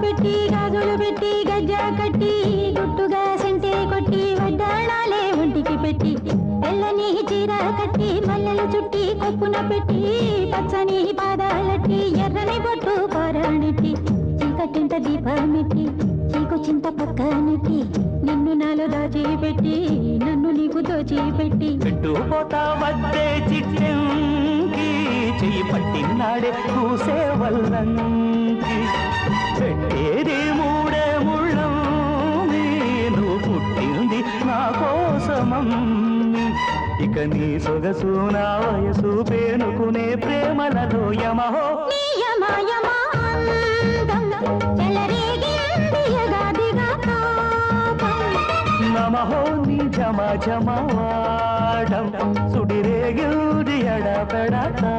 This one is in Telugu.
పెట్టి గాజులు పెట్టి గజ్జ కట్టి గుట్టుగా సెంటే కొట్టి వడ్డాణాలే ఒంటికి పెట్టి తెల్లని చీర కట్టి మల్లెలు చుట్టి కొప్పున పెట్టి పచ్చని పాదాలట్టి ఎర్రని బొట్టు పారాణిటి చీకటింత దీపమెట్టి చీకు చింత పక్కనెట్టి నిన్ను నాలో దాచిపెట్టి నన్ను నీకు దోచిపెట్టి పెట్టి వద్దే చిట్టెంకి చెయ్యి పట్టినాడే కూసే వల్లంకి. కోసమమ్మి ఇక నీ సొగసు నా వయసు పేనుకునే ప్రేమలలో యమహో. నమహో నీ జమ జమవాడం సుడిరేగిల్ది ఎడపెడతా.